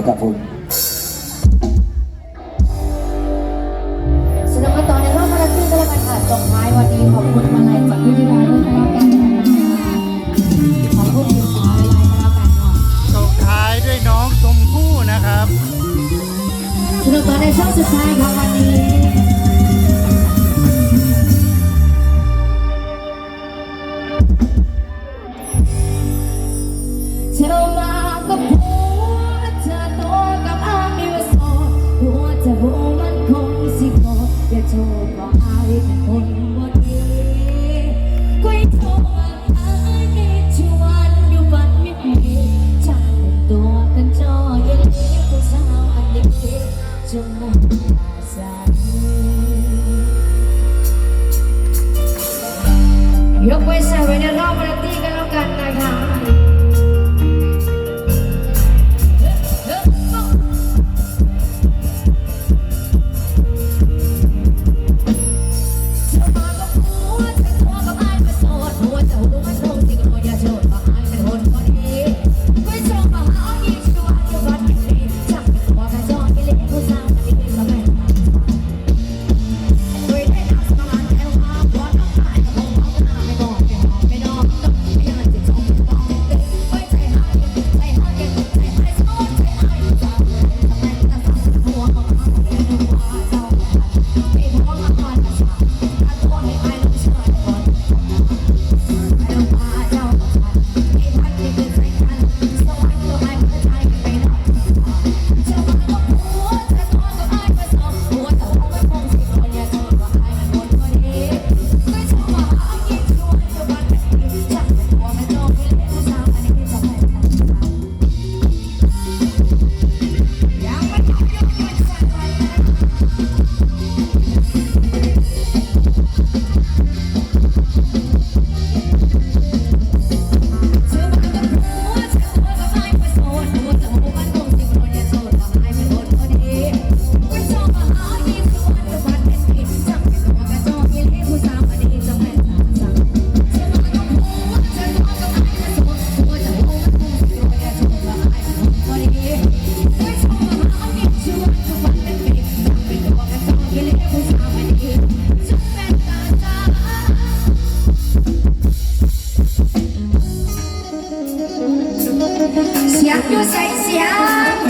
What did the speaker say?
นะครับผมสำหรับมาต่อในรอบมาราธอนก็แล้วกันค่ะจบท้ายวันนี้ขอบคุณมาลัยจากวิทยาลัยด้วยก็แล้วกันะคะขอบคุณทีมสาววิทยาลัยก็แล้วกันเนาะส่งท้ายด้วยน้องชมพู่นะครับสำหรับต่อในช่วงสุดท้ายของวันนี้ โทษว่าอายเป็นคนบ่ดีก็ยังโทษว่าอายมีชวนอยู่บ้านไม่มีช่างเป็นตัวกันจอเย็นเลี้ยงผู้สาวอันเล็กจงมาสายกไว้ใส่ไว้ในรอบปาร์ตี้กันแล้วกันนะคะ Thank you. เสียงอยู่ใส่เสียง